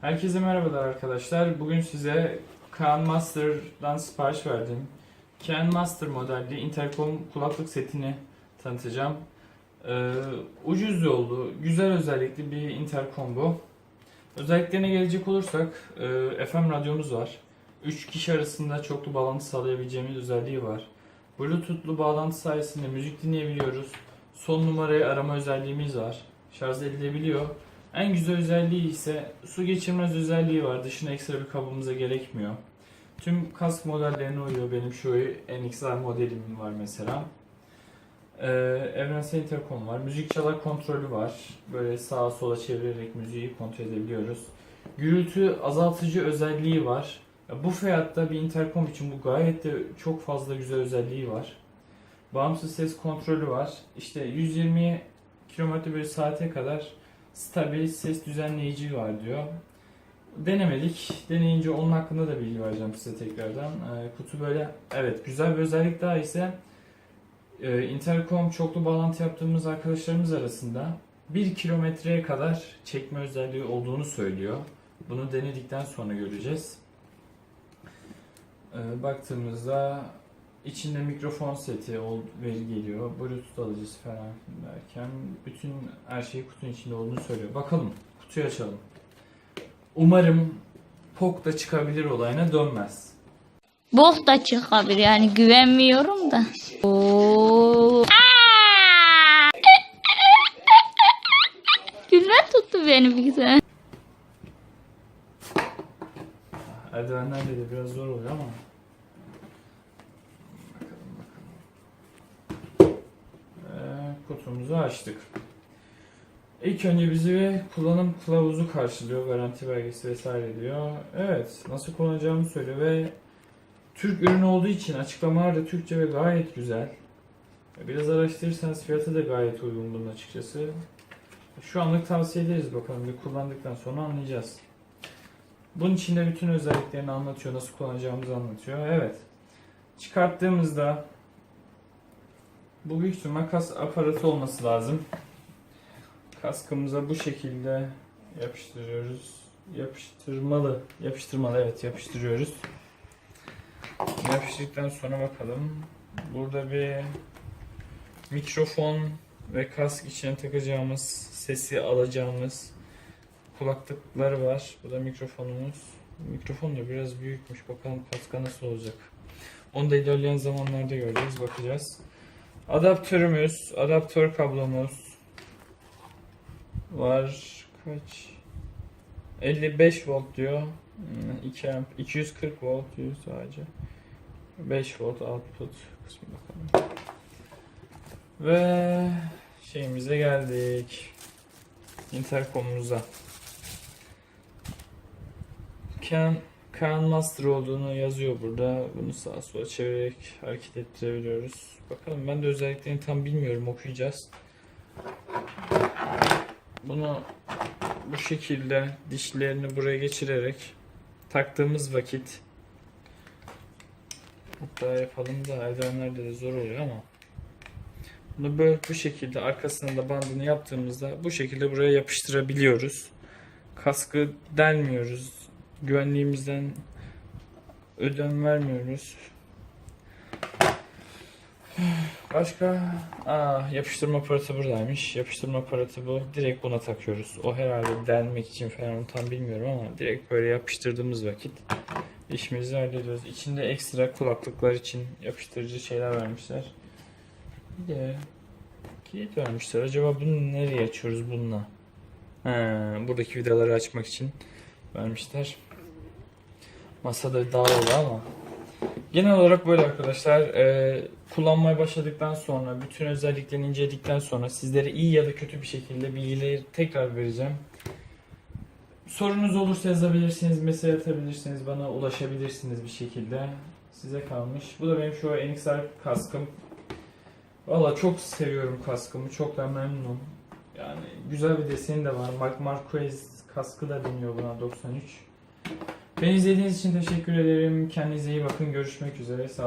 Herkese merhabalar arkadaşlar. Bugün size Kaan Master'dan sipariş verdiğim Kaan Master modelli intercom kulaklık setini tanıtacağım. Ee, ucuz yollu, güzel özellikli bir intercom bu. Özelliklerine gelecek olursak e, FM radyomuz var. 3 kişi arasında çoklu bağlantı sağlayabileceğimiz özelliği var. Bluetooth'lu bağlantı sayesinde müzik dinleyebiliyoruz. Son numarayı arama özelliğimiz var. Şarj edilebiliyor. En güzel özelliği ise su geçirmez özelliği var. Dışına ekstra bir kabımıza gerekmiyor. Tüm kask modellerine uyuyor. Benim şu NXR modelim var mesela. Ee, evrensel intercom var. Müzik çalar kontrolü var. Böyle sağa sola çevirerek müziği kontrol edebiliyoruz. Gürültü azaltıcı özelliği var. Bu fiyatta bir intercom için bu gayet de çok fazla güzel özelliği var. Bağımsız ses kontrolü var. İşte 120 km bir saate kadar stabil ses düzenleyici var diyor. Denemedik. Deneyince onun hakkında da bilgi vereceğim size tekrardan. Ee, kutu böyle. Evet güzel bir özellik daha ise e, intercom çoklu bağlantı yaptığımız arkadaşlarımız arasında 1 kilometreye kadar çekme özelliği olduğunu söylüyor. Bunu denedikten sonra göreceğiz. Ee, baktığımızda içinde mikrofon seti ol, veri geliyor. Bluetooth alıcısı falan derken bütün her şey kutunun içinde olduğunu söylüyor. Bakalım kutuyu açalım. Umarım POK da çıkabilir olayına dönmez. Bok da çıkabilir yani güvenmiyorum da. Oo. Gülme tuttu beni bir güzel. Eldivenlerle de biraz zor oluyor ama. Bakalım bakalım. Kutumuzu açtık. İlk önce bizi bir kullanım kılavuzu karşılıyor. Garanti belgesi vesaire diyor. Evet. Nasıl kullanacağımı söylüyor ve Türk ürünü olduğu için açıklamalar da Türkçe ve gayet güzel. Biraz araştırırsanız fiyatı da gayet uygun bunun açıkçası. Şu anlık tavsiye ederiz bakalım. Bir kullandıktan sonra anlayacağız. Bunun içinde bütün özelliklerini anlatıyor, nasıl kullanacağımızı anlatıyor. Evet. Çıkarttığımızda bu büyük ihtimal makas aparatı olması lazım. Kaskımıza bu şekilde yapıştırıyoruz. Yapıştırmalı. Yapıştırmalı evet yapıştırıyoruz. Yapıştırdıktan sonra bakalım. Burada bir mikrofon ve kask içine takacağımız, sesi alacağımız kulaklıklar var. Bu da mikrofonumuz. Mikrofon da biraz büyükmüş. Bakalım kaska nasıl olacak. Onu da ilerleyen zamanlarda göreceğiz. Bakacağız. Adaptörümüz, adaptör kablomuz var. Kaç? 55 volt diyor. Hmm, 2 amp, 240 volt diyor sadece. 5 volt output kısmı bakalım. Ve şeyimize geldik. Intercom'umuza. Ken, Ken Master olduğunu yazıyor burada. Bunu sağa sola çevirerek hareket ettirebiliyoruz. Bakalım ben de özelliklerini tam bilmiyorum okuyacağız. Bunu bu şekilde dişlerini buraya geçirerek taktığımız vakit hatta yapalım da eldivenlerde de zor oluyor ama bunu böyle bu şekilde arkasına da bandını yaptığımızda bu şekilde buraya yapıştırabiliyoruz. Kaskı delmiyoruz. Güvenliğimizden ödün vermiyoruz. Başka? Aa, yapıştırma aparatı buradaymış. Yapıştırma aparatı bu. Direkt buna takıyoruz. O herhalde delmek için falan onu tam bilmiyorum ama direkt böyle yapıştırdığımız vakit işimizi hallediyoruz. İçinde ekstra kulaklıklar için yapıştırıcı şeyler vermişler. Bir de kilit vermişler. Acaba bunu nereye açıyoruz bununla? He, buradaki vidaları açmak için vermişler. Masada dağıldı ama. Genel olarak böyle arkadaşlar. Ee, kullanmaya başladıktan sonra, bütün özelliklerini inceledikten sonra sizlere iyi ya da kötü bir şekilde bilgileri tekrar vereceğim. Sorunuz olursa yazabilirsiniz, mesaj atabilirsiniz, bana ulaşabilirsiniz bir şekilde. Size kalmış. Bu da benim şu NXR kaskım. Valla çok seviyorum kaskımı. Çok da memnunum. Yani güzel bir deseni de var. Mark Marquez kaskı da deniyor buna 93. Beni izlediğiniz için teşekkür ederim. Kendinize iyi bakın. Görüşmek üzere. Sağ